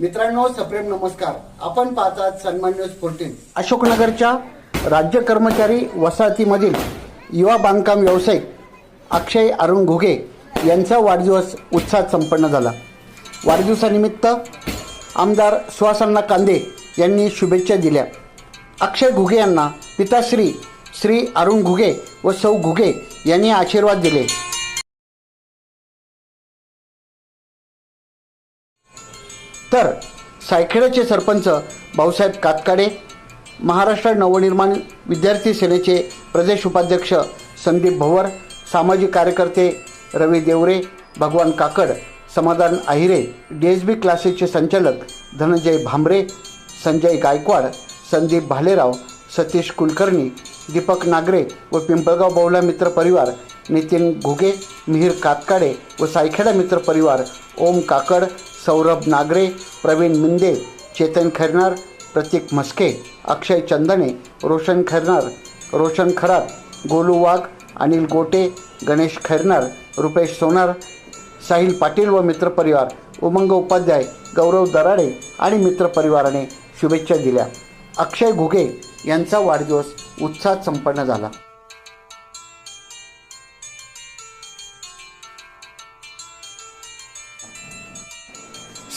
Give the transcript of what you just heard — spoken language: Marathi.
मित्रांनो सप्रेम नमस्कार. आपण पाहतात सन्मान न्यूज फोर्टीन अशोकनगरच्या राज्य कर्मचारी वसाहतीमधील युवा बांधकाम व्यावसायिक अक्षय अरुण घुगे यांचा वाढदिवस उत्साहात संपन्न झाला. वाढदिवसानिमित्त आमदार सुहासन्ना कांदे यांनी शुभेच्छा दिल्या. अक्षय घुगे यांना पिताश्री श्री अरुण घुगे व सौ घुगे यांनी आशीर्वाद दिले. तर सायखेड्याचे सरपंच भाऊसाहेब कातकाडे महाराष्ट्र नवनिर्माण विद्यार्थी सेनेचे प्रदेश उपाध्यक्ष संदीप भवर सामाजिक कार्यकर्ते रवी देवरे भगवान काकड समाधान आहिरे डी एस बी क्लासेसचे संचालक धनंजय भांबरे संजय गायकवाड संदीप भालेराव सतीश कुलकर्णी दीपक नागरे व पिंपळगाव बौला मित्र परिवार नितीन घुगे मिहीर कातकाडे व सायखेडा मित्र परिवार ओम काकड सौरभ नागरे प्रवीण मिंदे चेतन खैरनार प्रतीक म्हस्के अक्षय चंदने रोशन खैरनार रोशन खरात गोलू वाघ अनिल गोटे गणेश खैरनार रुपेश सोनार साहिल पाटील व मित्रपरिवार उमंग उपाध्याय गौरव दराडे आणि मित्रपरिवाराने शुभेच्छा दिल्या. अक्षय घुगे यांचा वाढदिवस उत्साहात संपन्न झाला.